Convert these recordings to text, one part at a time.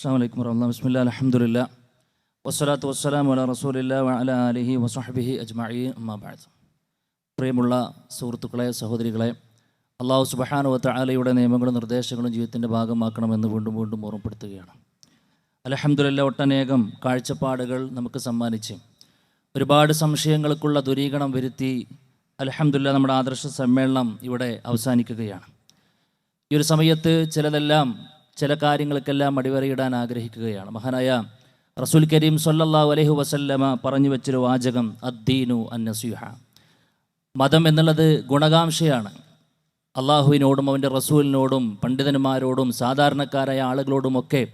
അസ്സാം വലൈക്കും വർഹമുല്ല ബിസ്മില്ല അലഹമുല്ല വസ്സലാത്തു വസ്സലാം വല റസൂലില്ല വല അലിഹി വസ്ഹബിഹി അജ്മഈ അമ്മാബാദ് പ്രിയമുള്ള സുഹൃത്തുക്കളെ സഹോദരികളെ അള്ളാഹു സുബഹാനുവത്ത ആലയുടെ നിയമങ്ങളും നിർദ്ദേശങ്ങളും ജീവിതത്തിന്റെ ഭാഗമാക്കണമെന്ന് വീണ്ടും വീണ്ടും ഓർമ്മപ്പെടുത്തുകയാണ്. അലഹമുല്ല ഒട്ടനേകം കാഴ്ചപ്പാടുകൾ നമുക്ക് സമ്മാനിച്ച് ഒരുപാട് സംശയങ്ങൾക്കുള്ള ദുരീകരണം വരുത്തി അലഹമുല്ല നമ്മുടെ ആദർശ സമ്മേളനം ഇവിടെ അവസാനിക്കുകയാണ്. ഈ ഒരു സമയത്ത് ചിലതെല്ലാം ചില കാര്യങ്ങൾക്കെല്ലാം അടിവരയിടാൻ ആഗ്രഹിക്കുകയാണ്. മഹാനായ റസൂൽ കരീം സൊല്ലാ അലൈഹി വസല്ലമ പറഞ്ഞു വെച്ചൊരു വാചകം അദ്ദീനു അന്നസുഹ. മതം എന്നുള്ളത് ഗുണകാംക്ഷയാണ്. അള്ളാഹുവിനോടും അവന്റെ റസൂലിനോടും പണ്ഡിതന്മാരോടും സാധാരണക്കാരായ ആളുകളോടുമൊക്കെ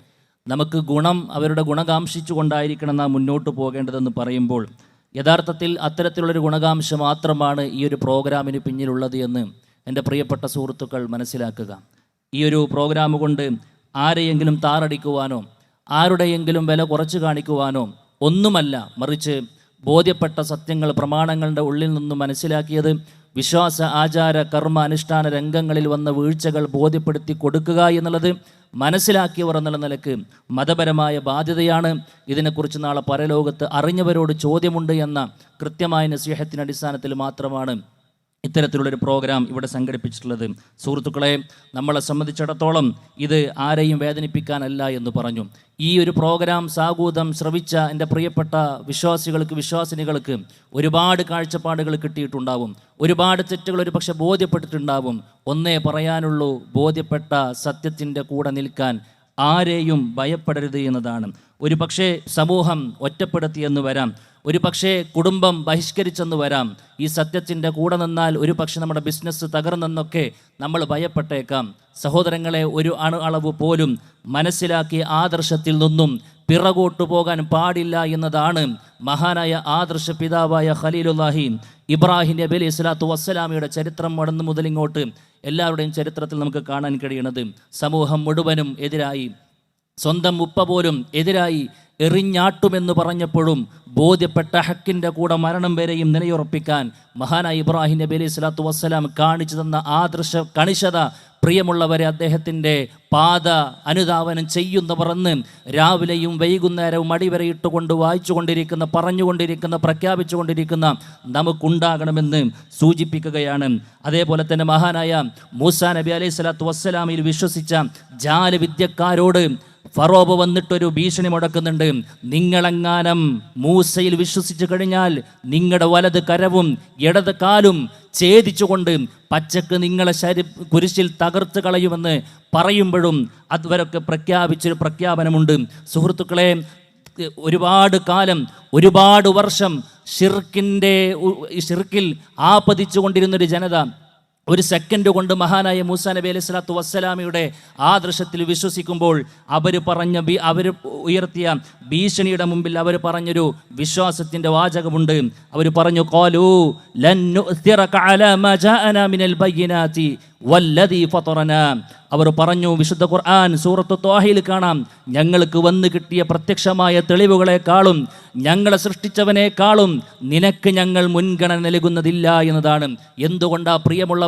നമുക്ക് ഗുണം അവരുടെ ഗുണകാംക്ഷിച്ചു കൊണ്ടായിരിക്കണം നാം മുന്നോട്ട് പോകേണ്ടതെന്ന് പറയുമ്പോൾ യഥാർത്ഥത്തിൽ അത്തരത്തിലുള്ളൊരു ഗുണകാംക്ഷ മാത്രമാണ് ഈ ഒരു പ്രോഗ്രാമിന് പിന്നിലുള്ളത് എന്ന് എന്റെ പ്രിയപ്പെട്ട സുഹൃത്തുക്കൾ മനസ്സിലാക്കുക. ഈ ഒരു പ്രോഗ്രാം കൊണ്ട് ആരെയെങ്കിലും താറടിക്കുവാനോ ആരുടെയെങ്കിലും വില കുറച്ച് കാണിക്കുവാനോ ഒന്നുമല്ല മറിച്ച് ബോധ്യപ്പെട്ട സത്യങ്ങൾ പ്രമാണങ്ങളുടെ ഉള്ളിൽ നിന്ന് മനസ്സിലാക്കിയത് വിശ്വാസ ആചാര കർമ്മ അനുഷ്ഠാന രംഗങ്ങളിൽ വന്ന വീഴ്ചകൾ ബോധ്യപ്പെടുത്തി കൊടുക്കുക എന്നുള്ളത് മനസ്സിലാക്കിയവർ എന്നുള്ള നിലയ്ക്ക് മതപരമായ ബാധ്യതയാണ്. ഇതിനെക്കുറിച്ച് നാളെ പരലോകത്ത് അറിഞ്ഞവരോട് ചോദ്യമുണ്ട് എന്ന കൃത്യമായ നസ്യഹത്തിന്റെ അടിസ്ഥാനത്തിൽ മാത്രമാണ് ഇത്തരത്തിലുള്ളൊരു പ്രോഗ്രാം ഇവിടെ സംഘടിപ്പിച്ചിട്ടുള്ളത്. സുഹൃത്തുക്കളെ നമ്മളെ സംബന്ധിച്ചിടത്തോളം ഇത് ആരെയും വേദനിപ്പിക്കാനല്ല എന്ന് പറഞ്ഞു. ഈ ഒരു പ്രോഗ്രാം സാഗൂതം ശ്രവിച്ച എന്റെ പ്രിയപ്പെട്ട വിശ്വാസികൾക്ക് വിശ്വാസിനികൾക്ക് ഒരുപാട് കാഴ്ചപ്പാടുകൾ കിട്ടിയിട്ടുണ്ടാവും. ഒരുപാട് തെറ്റുകൾ ഒരു പക്ഷെ ബോധ്യപ്പെട്ടിട്ടുണ്ടാവും. ഒന്നേ പറയാനുള്ളൂ ബോധ്യപ്പെട്ട സത്യത്തിന്റെ കൂടെ നിൽക്കാൻ ആരെയും ഭയപ്പെടരുത് എന്നതാണ്. ഒരു പക്ഷേ സമൂഹം ഒറ്റപ്പെടുത്തിയെന്ന് വരാം. ഒരു പക്ഷേ കുടുംബം ബഹിഷ്കരിച്ചെന്ന് വരാം. ഈ സത്യത്തിന്റെ കൂടെ നിന്നാൽ ഒരു പക്ഷേ നമ്മുടെ ബിസിനസ് തകർന്നെന്നൊക്കെ നമ്മൾ ഭയപ്പെട്ടേക്കാം. സഹോദരങ്ങളെ ഒരു അണു അളവ് പോലും മനസ്സിലാക്കി ആദർശത്തിൽ നിന്നും പിറകോട്ടു പോകാൻ പാടില്ല എന്നതാണ് മഹാനായ ആദർശ പിതാവായ ഖലീലുല്ലാഹി ഇബ്രാഹിം നബി അലൈഹി സ്വലാത്തു വസ്സലാമിയുടെ ചരിത്രം മടന്നു മുതൽ ഇങ്ങോട്ട് എല്ലാവരുടെയും ചരിത്രത്തിൽ നമുക്ക് കാണാൻ കഴിയണത് സമൂഹം മുഴുവനും എതിരായി. സ്വന്തം ഉപ്പ പോലും എതിരായി എറിഞ്ഞാട്ടുമെന്ന് പറഞ്ഞപ്പോഴും ബോധ്യപ്പെട്ട ഹക്കിന്റെ കൂടെ മരണം വരെയും നിലയുറപ്പിക്കാൻ മഹാനായ ഇബ്രാഹിം നബി അലൈഹി സ്വലാത്തു വസ്സലാം കാണിച്ചു തന്ന ആദർശ കണിശത പ്രിയമുള്ളവരെ അദ്ദേഹത്തിന്റെ പാത അനുധാവനം ചെയ്യുന്നവർ രാവിലെയും വൈകുന്നേരവും അടിവരയിട്ട് കൊണ്ട് വായിച്ചു കൊണ്ടിരിക്കുന്ന പറഞ്ഞുകൊണ്ടിരിക്കുന്ന പ്രഖ്യാപിച്ചുകൊണ്ടിരിക്കുന്ന നമുക്കുണ്ടാകണമെന്ന് സൂചിപ്പിക്കുകയാണ്. അതേപോലെ തന്നെ മഹാനായ മൂസാ നബി അലൈഹി സ്വലാത്തു വസ്സലാമിൽ വിശ്വസിച്ച ജാലവിദ്യക്കാരോട് ഫറോബ് വന്നിട്ടൊരു ഭീഷണി മുടക്കുന്നുണ്ട്. നിങ്ങളെങ്ങാനം മൂസയിൽ വിശ്വസിച്ചു കഴിഞ്ഞാൽ നിങ്ങളുടെ വലത് കരവും ഇടത് കാലും ഛേദിച്ചുകൊണ്ട് പച്ചക്ക് നിങ്ങളെ ശരി കുരിശിൽ തകർത്ത് കളയുമെന്ന് പറയുമ്പോഴും അതുവരൊക്കെ പ്രഖ്യാപിച്ചൊരു പ്രഖ്യാപനമുണ്ട്. സുഹൃത്തുക്കളെ ഒരുപാട് കാലം ഒരുപാട് വർഷം ഷിർക്കിന്റെ ഷിർക്കിൽ ആപതിച്ചു കൊണ്ടിരുന്നൊരു ജനത ഒരു സെക്കൻഡ് കൊണ്ട് മഹാനായ മൂസാ നബി അലൈഹി സ്വലാത്തു വസ്സലാമിയുടെ ആദർശത്തിൽ വിശ്വസിക്കുമ്പോൾ അവർ പറഞ്ഞ ബി അവർ ഉയർത്തിയ ഭീഷണിയുടെ മുമ്പിൽ അവർ പറഞ്ഞൊരു വിശ്വാസത്തിന്റെ വാചകമുണ്ട്. അവർ പറഞ്ഞു കോലു അവർ പറഞ്ഞു വിശുദ്ധ ഖുർആൻ സൂറത്ത് ത്വാഹയിൽ കാണാം. ഞങ്ങൾക്ക് വന്നു കിട്ടിയ പ്രത്യക്ഷമായ തെളിവുകളെക്കാളും ഞങ്ങളെ സൃഷ്ടിച്ചവനേക്കാളും നിനക്ക് ഞങ്ങൾ മുൻഗണന നൽകുന്നതില്ല എന്നതാണ്. എന്തുകൊണ്ടാ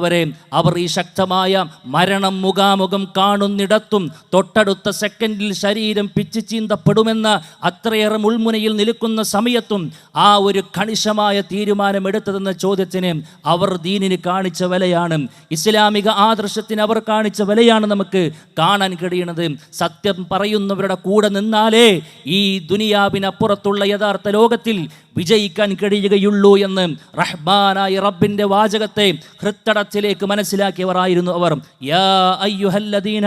പ്രിയമുള്ളവരെ അവർ ഈ ശക്തമായ മരണം മുഖാമുഖം കാണുന്നിടത്തും തൊട്ടടുത്ത സെക്കൻഡിൽ ശരീരം പിച്ചു ചീന്തപ്പെടുമെന്ന് അത്രയേറെ മുൾമുനയിൽ നിൽക്കുന്ന സമയത്തും ആ ഒരു കണിശമായ തീരുമാനം എടുത്തതെന്ന ചോദ്യത്തിന് അവർ ദീനിന് കാണിച്ച വിലയാണ്. ഇസ്ലാമിക ആദർശത്തിന് അവർ കാണിച്ച വിലയാണ് നമുക്ക് കാണാൻ കഴിയുന്നത്. സത്യം പറയുന്നവരുടെ കൂടെ നിന്നാലേ ഈ ദുനിയാവിനപ്പുറത്തുള്ള യഥാർത്ഥ ലോകത്തിൽ വിജയിക്കാൻ കഴിയുകയുള്ളൂ എന്ന് റഹ്മാനായ റബ്ബിന്റെ വാചകത്തെ ഹൃത്തടത്തിലേക്ക് മനസ്സിലാക്കിയവരായിരുന്നു അവർ. യാ അയ്യുഹല്ലദീന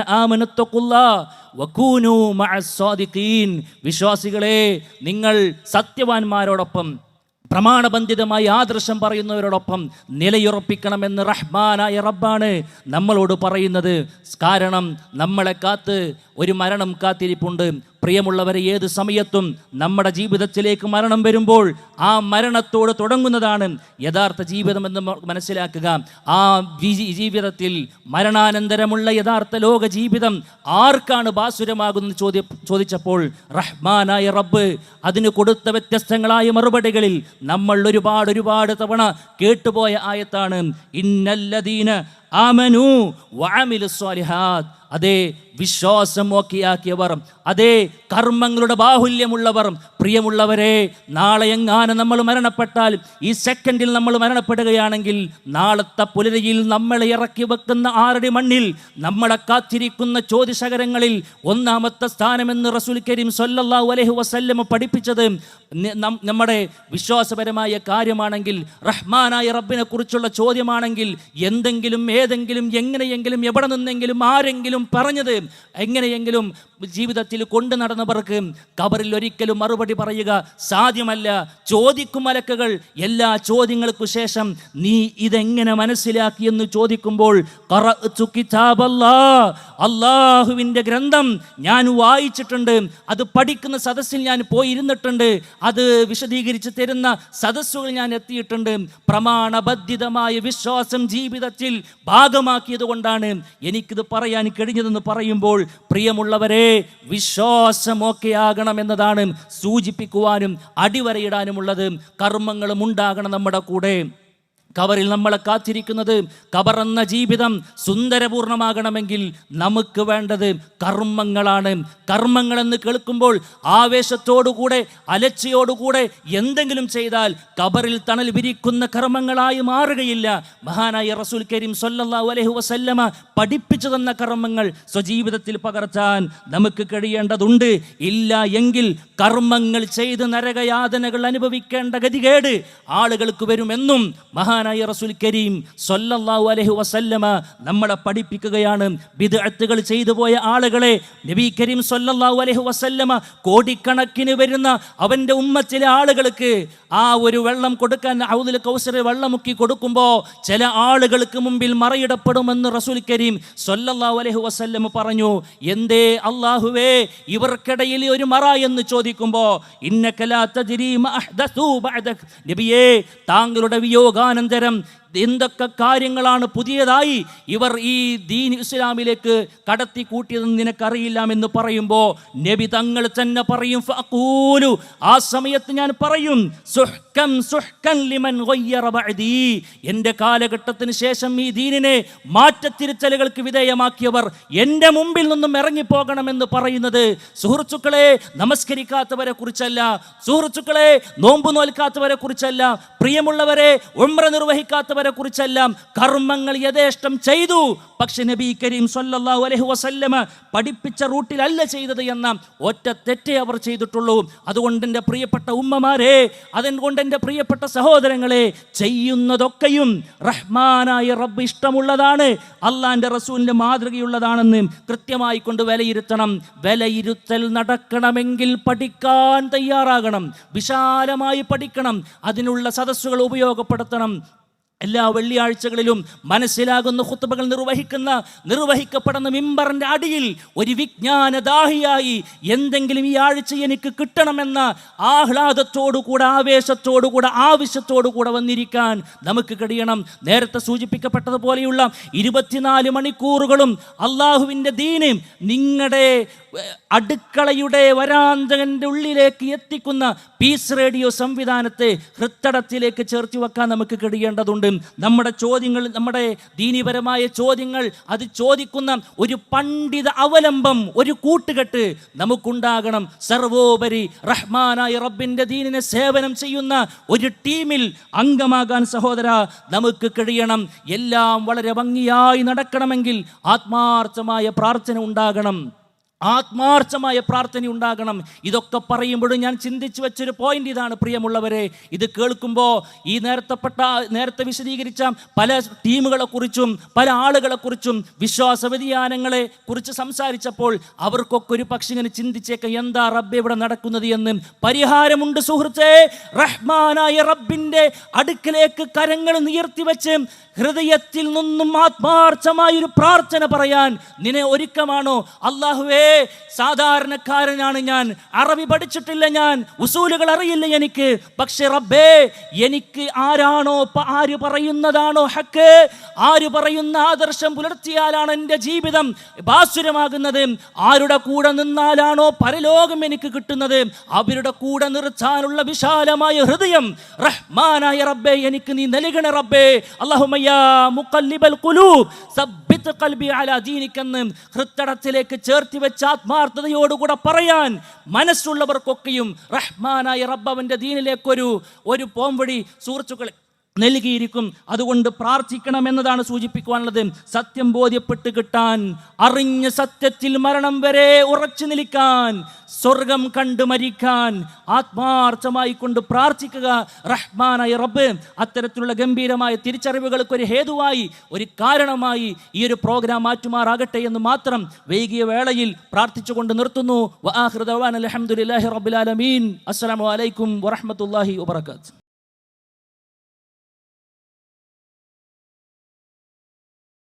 വിശ്വാസികളെ നിങ്ങൾ സത്യവാന്മാരോടൊപ്പം പ്രമാണബന്ധിതമായി ആദർശം പറയുന്നവരോടൊപ്പം നിലയുറപ്പിക്കണമെന്ന് റഹ്മാനായ റബ്ബാണ് നമ്മളോട് പറയുന്നത്. കാരണം നമ്മളെ കാത്ത് ഒരു മരണം കാത്തിരിപ്പുണ്ട്. പ്രിയമുള്ളവരെ ഏത് സമയത്തും നമ്മുടെ ജീവിതത്തിലേക്ക് മരണം വരുമ്പോൾ ആ മരണത്തോട് തുടങ്ങുന്നതാണ് യഥാർത്ഥ ജീവിതം എന്ന് മനസ്സിലാക്കുക. ആ ജീവിതത്തിൽ മരണാനന്തരമുള്ള യഥാർത്ഥ ലോക ജീവിതം ആർക്കാണ് ബാസുരമാകുന്നത് ചോദ്യ ചോദിച്ചപ്പോൾ റഹ്മാനായ റബ്ബ് അതിന് കൊടുത്ത വ്യത്യസ്തങ്ങളായ മറുപടികളിൽ നമ്മൾ ഒരുപാട് ഒരുപാട് തവണ കേട്ടുപോയ ആയത്താണ് ഇന്നല്ലദീന ആമനു വഅമിലു സ്വാലിഹാത്ത്. അതേ വിശ്വാസം ഓക്കെയാക്കിയവർ അതേ കർമ്മങ്ങളുടെ ബാഹുല്യമുള്ളവർ. പ്രിയമുള്ളവരെ നാളെ എങ്ങാനും നമ്മൾ മരണപ്പെട്ടാൽ ഈ സെക്കൻഡിൽ നമ്മൾ മരണപ്പെടുകയാണെങ്കിൽ നാളത്തെ പുലരിയിൽ നമ്മളെ ഇറക്കി വെക്കുന്ന ആറടി മണ്ണിൽ? നമ്മളെ കാത്തിരിക്കുന്ന ചോദ്യശകരങ്ങളിൽ ഒന്നാമത്തെ സ്ഥാനമെന്ന് റസൂൽ കരീം സൊല്ലാ അലഹു വസല്ലം പഠിപ്പിച്ചത് നമ്മുടെ വിശ്വാസപരമായ കാര്യമാണെങ്കിൽ റഹ്മാനായ റബ്ബിനെ കുറിച്ചുള്ള ചോദ്യമാണെങ്കിൽ എന്തെങ്കിലും ഏതെങ്കിലും എങ്ങനെയെങ്കിലും എവിടെ നിന്നെങ്കിലും ആരെങ്കിലും പറഞ്ഞത് എങ്ങനെയെങ്കിലും ജീവിതത്തിൽ കൊണ്ടു നടന്നവർക്ക് കബറിൽ ഒരിക്കലും മറുപടി പറയുക സാധ്യമല്ല. ചോദിക്കും മലക്കുകൾ എല്ലാ ചോദ്യങ്ങൾക്കു ശേഷം നീ ഇതെങ്ങനെ മനസ്സിലാക്കി എന്ന് ചോദിക്കുമ്പോൾ. അള്ളാഹുവിന്റെ ഗ്രന്ഥം ഞാൻ വായിച്ചിട്ടുണ്ട്. അത് പഠിക്കുന്ന സദസ്സിൽ ഞാൻ പോയിരുന്നിട്ടുണ്ട്. അത് വിശദീകരിച്ച് തരുന്ന സദസ്സുകൾ ഞാൻ എത്തിയിട്ടുണ്ട്. പ്രമാണബദ്ധിതമായ വിശ്വാസം ജീവിതത്തിൽ ഭാഗമാക്കിയത് കൊണ്ടാണ് എനിക്കിത് പറയാൻ കഴിഞ്ഞതെന്ന് പറയുമ്പോൾ പ്രിയമുള്ളവരെ വിശ്വാസമൊക്കെ ആകണം എന്നതാണ് സൂചിപ്പിക്കുവാനും അടിവരയിടാനുമുള്ളത്. കർമ്മങ്ങളും ഉണ്ടാകണം നമ്മുടെ കൂടെ. കബറിൽ നമ്മളെ കാത്തിരിക്കുന്നത് കവറെന്ന ജീവിതം സുന്ദരപൂർണമാകണമെങ്കിൽ നമുക്ക് വേണ്ടത് കർമ്മങ്ങളാണ്. കർമ്മങ്ങളെന്ന് കേൾക്കുമ്പോൾ ആവേശത്തോടുകൂടെ അലച്ചയോടുകൂടെ എന്തെങ്കിലും ചെയ്താൽ കബറിൽ തണൽ വിരിക്കുന്ന കർമ്മങ്ങളായി മാറുകയില്ല. മഹാനായ റസൂൽ കരീം സൊല്ലാ അലഹു വസല്ലമ പഠിപ്പിച്ചു തന്ന കർമ്മങ്ങൾ സ്വജീവിതത്തിൽ പകർത്താൻ നമുക്ക് കഴിയേണ്ടതുണ്ട്. ഇല്ല എങ്കിൽ കർമ്മങ്ങൾ ചെയ്ത് നരകയാതനകൾ അനുഭവിക്കേണ്ട ഗതികേട് ആളുകൾക്ക് വരുമെന്നും മഹാനായ റസുൽ കരീം സൊല്ലാഹു അലഹു വസല്ലമ നമ്മളെ പഠിപ്പിക്കുകയാണ്. വിദഗ്ധകൾ ചെയ്തു പോയ ആളുകളെ നബി കരീം സൊല്ലാഹു അലഹു വസല്ലമ കോടിക്കണക്കിന് വരുന്ന അവന്റെ ഉമ്മത്തിലെ ആളുകൾക്ക് ആ ഒരു വെള്ളം കൊടുക്കാൻ ഔദിൽ കൗസറെ വെള്ളമുക്കി കൊടുക്കുമ്പോൾ ചില ആളുകൾക്ക് മുമ്പിൽ മറയിടപ്പെടുമെന്ന് റസൂൽ കരീം സൊല്ലാഹു അലഹു വസല്ലമ പറഞ്ഞു. എന്തേ അള്ളാഹുവേ ഇവർക്കിടയിൽ ഒരു മറ എന്ന് ചോദിക്കുമ്പോൾ ഇന്നക്കലാത്ത താങ്കളുടെ മാ derim എന്തൊക്കെ കാര്യങ്ങളാണ് പുതിയതായി ഇവർ ഈ ദീൻ ഇസ്ലാമിലേക്ക് കടത്തി കൂട്ടിയതെന്ന് നിനക്കറിയില്ലാമെന്ന് പറയുമ്പോൾ നബി തങ്ങൾ തന്നെ പറയും ഫഖൂലു ആ സമയത്ത് ഞാൻ പറയും സുഹ്കം സുഹ്കൻ ലിമൻ എന്റെ കാലഘട്ടത്തിന് ശേഷം ഈ ദീനിനെ മാറ്റത്തിരുത്തലുകൾക്ക് വിധേയമാക്കിയവർ എന്റെ മുമ്പിൽ നിന്നും ഇറങ്ങിപ്പോകണമെന്ന് പറയുന്നത് സുഹൃത്തുക്കളെ നമസ്കരിക്കാത്തവരെ കുറിച്ചല്ല സുഹൃത്തുക്കളെ നോമ്പ് നോൽക്കാത്തവരെ കുറിച്ചല്ല പ്രിയമുള്ളവരെ ഉംറ നിർവഹിക്കാത്തവരെ കുറിച്ചെല്ലാം കർമ്മങ്ങൾ യഥേഷ്ടം ചെയ്തു. പക്ഷെ നബി കരീം സല്ലല്ലാഹു അലഹു വസല്ലമ പഠിപ്പിച്ച റൂട്ടിലല്ല ചെയ്തത് എന്ന ഒറ്റ തെറ്റേ അവർ ചെയ്തിട്ടുള്ളൂ. അതുകൊണ്ട് എന്റെ പ്രിയപ്പെട്ട ഉമ്മമാരെ അതുകൊണ്ട് എന്റെ പ്രിയപ്പെട്ട സഹോദരങ്ങളെ ചെയ്യുന്നതൊക്കെയും റഹ്മാനായ റബ്ബ് ഇഷ്ടമുള്ളതാണ്. അള്ളാന്റെ റസൂലിന്റെ മാതൃകയുള്ളതാണെന്ന് കൃത്യമായി കൊണ്ട് വിലയിരുത്തണം. വിലയിരുത്തൽ നടക്കണമെങ്കിൽ പഠിക്കാൻ തയ്യാറാകണം. വിശാലമായി പഠിക്കണം. അതിനുള്ള സദസ്സുകൾ ഉപയോഗപ്പെടുത്തണം. എല്ലാ വെള്ളിയാഴ്ചകളിലും മനസ്സിലാകുന്ന കുത്തുബകൾ നിർവഹിക്കുന്ന നിർവഹിക്കപ്പെടുന്ന മിമ്പറിന്റെ അടിയിൽ ഒരു വിജ്ഞാനദാഹിയായി എന്തെങ്കിലും ഈ ആഴ്ച എനിക്ക് കിട്ടണമെന്ന ആഹ്ലാദത്തോടുകൂടെ ആവേശത്തോടുകൂടെ ആവശ്യത്തോടുകൂടെ വന്നിരിക്കാൻ നമുക്ക് കഴിയണം. നേരത്തെ സൂചിപ്പിക്കപ്പെട്ടതുപോലെയുള്ള ഇരുപത്തിനാല് മണിക്കൂറുകളും അള്ളാഹുവിന്റെ ദീന് നിങ്ങളുടെ അടുക്കളയുടെ വരാന്തകന്റെ ഉള്ളിലേക്ക് എത്തിക്കുന്ന പീസ് റേഡിയോ സംവിധാനത്തെ ഹൃത്തടത്തിലേക്ക് ചേർത്തി വെക്കാൻ നമുക്ക് കഴിയേണ്ടതുണ്ട്. നമ്മുടെ ചോദ്യങ്ങൾ നമ്മുടെ ദീനിപരമായ ചോദ്യങ്ങൾ അത് ചോദിക്കുന്ന ഒരു പണ്ഡിത അവലംബം ഒരു കൂട്ടുകെട്ട് നമുക്കുണ്ടാകണം. സർവോപരി റഹ്മാനായ റബ്ബിന്റെ ദീനിനെ സേവനം ചെയ്യുന്ന ഒരു ടീമിൽ അംഗമാകാൻ സഹോദര നമുക്ക് കഴിയണം. എല്ലാം വളരെ ഭംഗിയായി നടക്കണമെങ്കിൽ ആത്മാർത്ഥമായ പ്രാർത്ഥന ഉണ്ടാകണം. ആത്മാർത്ഥമായ പ്രാർത്ഥന ഉണ്ടാകണം. ഇതൊക്കെ പറയുമ്പോഴും ഞാൻ ചിന്തിച്ചു വെച്ചൊരു പോയിന്റ് ഇതാണ് പ്രിയമുള്ളവരെ. ഇത് കേൾക്കുമ്പോൾ ഈ നേരത്തെപ്പെട്ട നേരത്തെ വിശദീകരിച്ച പല ടീമുകളെ കുറിച്ചും പല ആളുകളെ കുറിച്ചും വിശ്വാസ വ്യതിയാനങ്ങളെ കുറിച്ച് സംസാരിച്ചപ്പോൾ അവർക്കൊക്കെ ഒരു പക്ഷെ ഇങ്ങനെ ചിന്തിച്ചേക്ക എന്താ റബ്ബ് ഇവിടെ നടക്കുന്നത് എന്ന്? പരിഹാരമുണ്ട് സുഹൃത്തേ. റഹ്മാനായ റബ്ബിന്റെ അടുക്കിലേക്ക് കരങ്ങൾ നീർത്തി വെച്ച് ഹൃദയത്തിൽ നിന്നും ആത്മാർത്ഥമായ ഒരു പ്രാർത്ഥന പറയാൻ നിന്നെ ഒരുക്കമാണോ? അള്ളാഹുവേ സാധാരണക്കാരനാണ് ഞാൻ. അറബി പഠിച്ചിട്ടില്ല ഞാൻ. ഉസൂലുകൾ അറിയില്ല എനിക്ക്. പക്ഷെ റബ്ബേ എനിക്ക് ആരാണോ ആര് പറയുന്നതാണോ ഹക്ക്? ആര് പറയുന്ന ആദർശം പുലർത്തിയാലാണ് എന്റെ ജീവിതം ഭാസുരമാകുന്നത് ആരുടെ കൂടെ നിന്നാലാണോ പരലോകം എനിക്ക് കിട്ടുന്നത്? അവരുടെ കൂടെ നിർത്താനുള്ള വിശാലമായ ഹൃദയം. റഹ്മാനായ റബ്ബേ എനിക്ക് നീ നൽകണ റബ്ബേ. അല്ലാഹുമ്മ മുഖല്ലിബൽ ഖുലൂബ്. സബ്ബിത് കൽബി അലാ ദീനിക്കെന്ന് ഹൃത്തടത്തിലേക്ക് ചേർത്തി വെച്ച ആത്മാർത്ഥതയോടുകൂടെ പറയാൻ മനസ്സുള്ളവർക്കൊക്കെയും റഹ്മാനായ റബ്ബവന്റെ ദീനിലേക്കൊരു ഒരു പോംവഴി സുഹൃത്തുക്കളെ നൽകിയിരിക്കും. അതുകൊണ്ട് പ്രാർത്ഥിക്കണം എന്നതാണ് സൂചിപ്പിക്കുവാനുള്ളത്. സത്യം ബോധ്യപ്പെട്ട് കിട്ടാൻ അറിഞ്ഞ സത്യത്തിൽ മരണം വരെ ഉറച്ചു നിൽക്കാൻ സ്വർഗം കണ്ടു മരിക്കാൻ ആത്മാർത്ഥമായി കൊണ്ട് പ്രാർത്ഥിക്കുക. റഹ്മാനായ റബ്ബ് അത്തരത്തിലുള്ള ഗംഭീരമായ തിരിച്ചറിവുകൾക്ക് ഒരു ഹേതുവായി ഒരു കാരണമായി ഈ ഒരു പ്രോഗ്രാം മാറ്റുമാറാകട്ടെ എന്ന് മാത്രം വൈകിയ വേളയിൽ പ്രാർത്ഥിച്ചുകൊണ്ട് നിർത്തുന്നു. റബ്ബിൽ ആലമീൻ. അസ്സലാമു അലൈക്കും വറഹ്മത്തുള്ളാഹി വബറകാതുഹു.